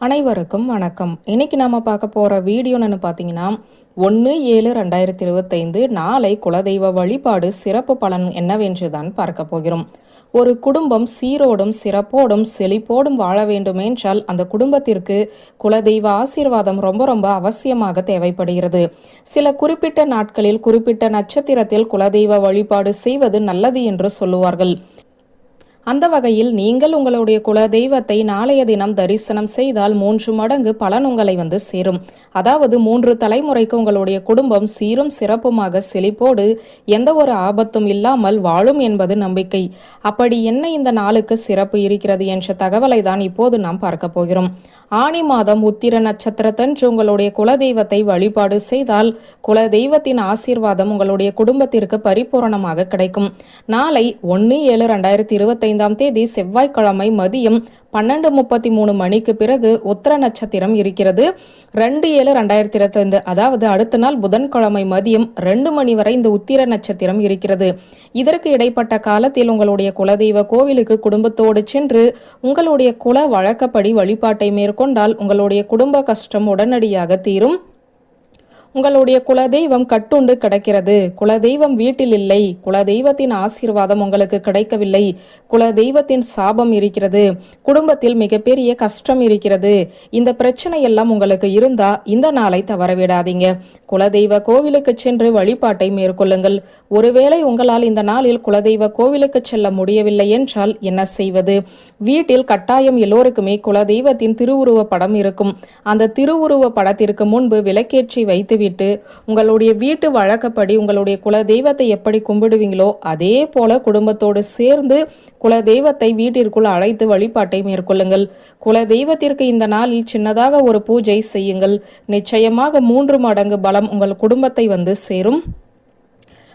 அனைவருக்கும் வணக்கம். இன்னைக்கு நாம பார்க்க போற வீடியோன்னு பார்த்தீங்கன்னா ஒன்று ஏழு ரெண்டாயிரத்தி இருபத்தைந்து நாளை குலதெய்வ வழிபாடு சிறப்பு பலன் என்னவென்று தான் பார்க்க போகிறோம். ஒரு குடும்பம் சீரோடும் சிறப்போடும் செழிப்போடும் வாழ வேண்டுமென்றால் அந்த குடும்பத்திற்கு குலதெய்வ ஆசீர்வாதம் ரொம்ப ரொம்ப அவசியமாக தேவைப்படுகிறது. சில குறிப்பிட்ட நாட்களில் குறிப்பிட்ட நட்சத்திரத்தில் குலதெய்வ வழிபாடு செய்வது நல்லது என்று சொல்லுவார்கள். அந்த வகையில் நீங்கள் உங்களுடைய குல தெய்வத்தை நாளைய தினம் தரிசனம் செய்தால் மூன்று மடங்கு பலன் உங்களை வந்து சேரும். அதாவது மூன்று தலைமுறைக்கு உங்களுடைய குடும்பம் சீரும் சிறப்புமாக செழிப்போடு எந்த ஒரு ஆபத்தும் இல்லாமல் வாழும் என்பது நம்பிக்கை. அப்படி என்ன இந்த நாளுக்கு சிறப்பு இருக்கிறது என்ற தகவலை தான் இப்போது நாம் பார்க்க போகிறோம். ஆனி மாதம் உத்திர நட்சத்திரத்தன்று உங்களுடைய குலதெய்வத்தை வழிபாடு செய்தால் குல தெய்வத்தின் ஆசீர்வாதம் உங்களுடைய குடும்பத்திற்கு பரிபூரணமாக கிடைக்கும். நாளை ஒன்று ஏழு ரெண்டாயிரத்தி இருபத்தைந்து இருபத்தைந்தாம் தேதி செவ்வாய்க்கிழமை மதியம் பன்னெண்டு முப்பத்தி மூணு மணிக்கு பிறகு உத்தர நட்சத்திரம் இருக்கிறது. ரெண்டு ஏழு ரெண்டாயிரத்தி இருபத்தைந்து அதாவது அடுத்த நாள் புதன்கிழமை மதியம் ரெண்டு மணி வரை இந்த உத்திர நட்சத்திரம் இருக்கிறது. இதற்கு இடைப்பட்ட காலத்தில் உங்களுடைய குலதெய்வ கோவிலுக்கு குடும்பத்தோடு சென்று உங்களுடைய குல வழக்கப்படி வழிபாட்டை மேற்கொண்டால் உங்களுடைய குடும்ப கஷ்டம் உடனடியாக தீரும். உங்களுடைய குலதெய்வம் கட்டுண்டு கிடக்கிறது. குலதெய்வம் வீட்டில் இல்லை. குலதெய்வத்தின் ஆசீர்வாதம் உங்களுக்கு கிடைக்கவில்லை. குலதெய்வத்தின் சாபம் இருக்கிறது. குடும்பத்தில் மிகப்பெரிய கஷ்டம் இருக்கிறது. இந்த பிரச்சனை எல்லாம் உங்களுக்கு இருந்தா இந்த நாளை தவறவிடாதீங்க. குலதெய்வ கோவிலுக்கு சென்று வழிபாட்டை மேற்கொள்ளுங்கள். ஒருவேளை உங்களால் இந்த நாளில் குலதெய்வ கோவிலுக்கு செல்ல முடியவில்லை என்றால் என்ன செய்வது? வீட்டில் கட்டாயம் எல்லோருக்குமே குலதெய்வத்தின் திருவுருவ படம் இருக்கும். அந்த திருவுருவ படத்திற்கு முன்பு விளக்கேற்றி வைத்துவிட்டு உங்களுடைய வீட்டு வழக்கப்படி உங்களுடைய குல தெய்வத்தை எப்படி கும்பிடுவீங்களோ அதே போல குடும்பத்தோடு சேர்ந்து குல தெய்வத்தை வீட்டிற்குள் அழைத்து வழிபாட்டை மேற்கொள்ளுங்கள். குல தெய்வத்திற்கு இந்த நாளில் சின்னதாக ஒரு பூஜை செய்யுங்கள். நிச்சயமாக மூன்று மடங்கு பலம் உங்கள் குடும்பத்தை வந்து சேரும்.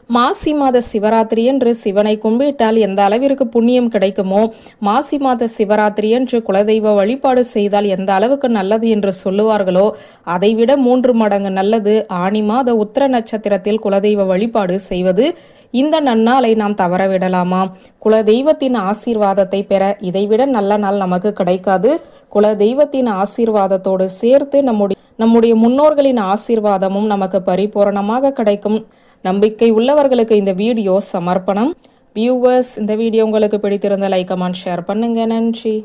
மாசி மாத சிவராத்திரி என்று சிவனை கும்பிட்டால் எந்த அளவிற்கு புண்ணியம் கிடைக்குமோ மாசி மாத சிவராத்திரி என்று குலதெய்வ வழிபாடு செய்தால் எந்த அளவுக்கு நல்லது என்று சொல்லுவார்களோ அதைவிட மூன்று மடங்கு நல்லது ஆணி மாத உத்திர நட்சத்திரத்தில் குலதெய்வ வழிபாடு செய்வது. இந்த நன்னாளை நாம் தவறவிடலாமா? குலதெய்வத்தின் ஆசீர்வாதத்தை பெற இதைவிட நல்ல நாள் நமக்கு கிடைக்காது. குலதெய்வத்தின் ஆசீர்வாதத்தோடு சேர்த்து நம்முடைய நம்முடைய முன்னோர்களின் ஆசீர்வாதமும் நமக்கு பரிபூரணமாக கிடைக்கும். நம்பிக்கை உள்ளவர்களுக்கு இந்த வீடியோ சமர்ப்பணம். வியூவர்ஸ் இந்த வீடியோ உங்களுக்கு பிடித்திருந்த லைக் கமெண்ட் ஷேர் பண்ணுங்க. நன்றி.